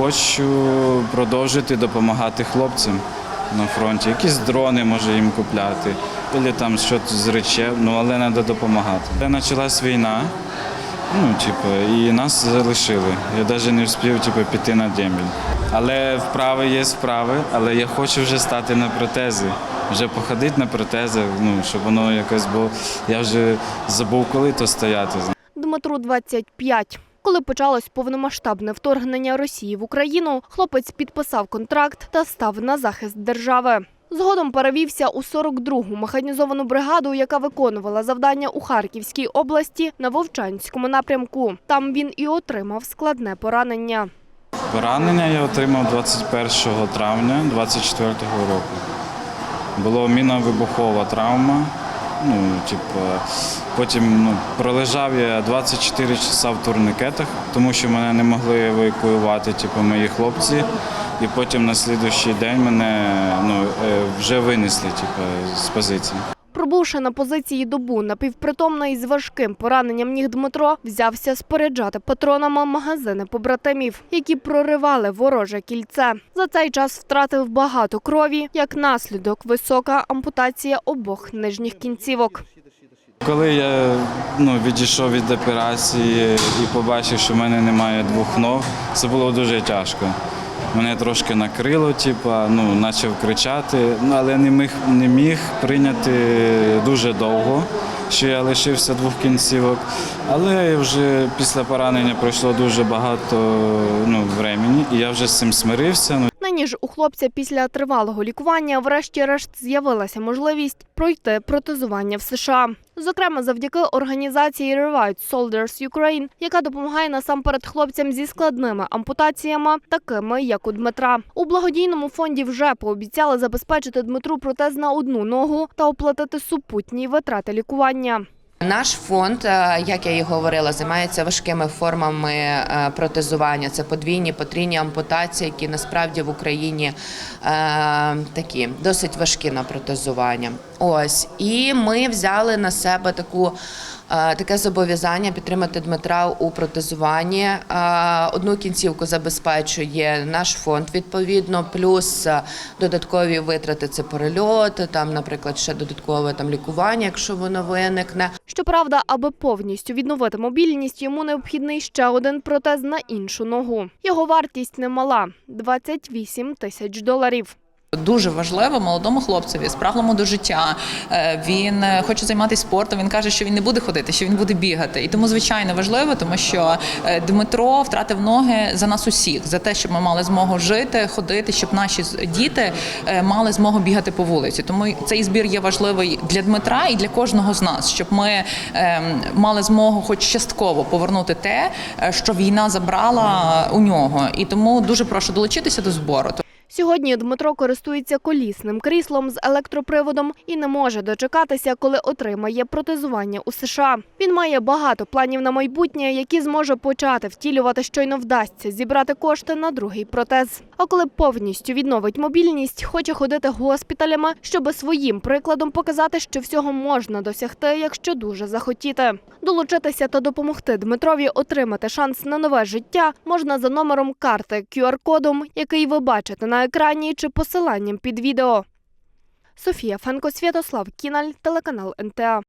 Хочу продовжити допомагати хлопцям на фронті. Якісь дрони може їм купляти, або там щось з речей, ну але треба допомагати. Почалась війна, ну, типу, і нас залишили. Я навіть не встиг типу, піти на дембіль. Але вправи є вправи, але я хочу вже стати на протези, вже походити на протезах, ну, щоб воно якось було. Я вже забув, коли то стояти. Дмитру 25. Коли почалось повномасштабне вторгнення Росії в Україну, хлопець підписав контракт та став на захист держави. Згодом перевівся у 42-гу механізовану бригаду, яка виконувала завдання у Харківській області на Вовчанському напрямку. Там він і отримав складне поранення. Поранення я отримав 21 травня 24 року. Була мінно-вибухова травма. Ну, типу, потім ну, пролежав я 24 часа в турникетах, тому що мене не могли евакуювати типу, мої хлопці. І потім на слідуючий день мене ну, е, вже винесли типу, з позиції. Пробувши на позиції добу напівпритомний з важким пораненням ніг Дмитро взявся споряджати патронами магазини побратимів, які проривали вороже кільце. За цей час втратив багато крові, як наслідок висока ампутація обох нижніх кінцівок. Коли я ну, відійшов від операції і побачив, що в мене немає двох ног, це було дуже тяжко. Мене трошки накрило, типу, ну, почав кричати, ну, але не міг, не міг прийняти дуже довго, що я лишився двох кінцівок. Але вже після поранення пройшло дуже багато ну, времени, і я вже з цим смирився. Нині ж у хлопця після тривалого лікування врешті-решт з'явилася можливість пройти протезування в США. Зокрема, завдяки організації Revived Soldiers Ukraine, яка допомагає насамперед хлопцям зі складними ампутаціями, такими як у Дмитра. У благодійному фонді вже пообіцяли забезпечити Дмитру протез на одну ногу та оплатити супутні витрати лікування. Наш фонд, е, як я і говорила, займається важкими формами е, протезування. Це подвійні, потрійні ампутації, які насправді в Україні е, такі досить важкі на протезування. Ось і ми взяли на себе таку. Е, Таке зобов'язання підтримати Дмитра у протезуванні. Е, Одну кінцівку забезпечує наш фонд відповідно, плюс е, додаткові витрати це перельоти, там, наприклад, ще додаткове там лікування, якщо воно виникне. Щоправда, аби повністю відновити мобільність, йому необхідний ще один протез на іншу ногу. Його вартість немала 28 тисяч доларів. Дуже важливо молодому хлопцеві, спраглому до життя. Е, Він е, хоче займатися спортом. Він каже, що він не буде ходити, що він буде бігати. І тому звичайно важливо, тому що е, Дмитро втратив ноги за нас усіх, за те, щоб ми мали змогу жити, ходити, щоб наші діти мали змогу бігати по вулиці. Тому цей збір є важливий для Дмитра і для кожного з нас, щоб ми ем, мали змогу, хоч частково повернути те, що війна забрала у нього. І тому дуже прошу долучитися до збору. Сьогодні Дмитро користується колісним кріслом з електроприводом і не може дочекатися, коли отримає протезування у США. Він має багато планів на майбутнє, які зможе почати втілювати, щойно вдасться зібрати кошти на другий протез. А коли повністю відновить мобільність, хоче ходити госпіталями, щоби своїм прикладом показати, що всього можна досягти, якщо дуже захотіти. Долучитися та допомогти Дмитрові отримати шанс на нове життя можна за номером карти QR-кодом, який ви бачите на екрані, чи посиланням під відео. Софія Фенко, Святослав Кіналь, телеканал НТА.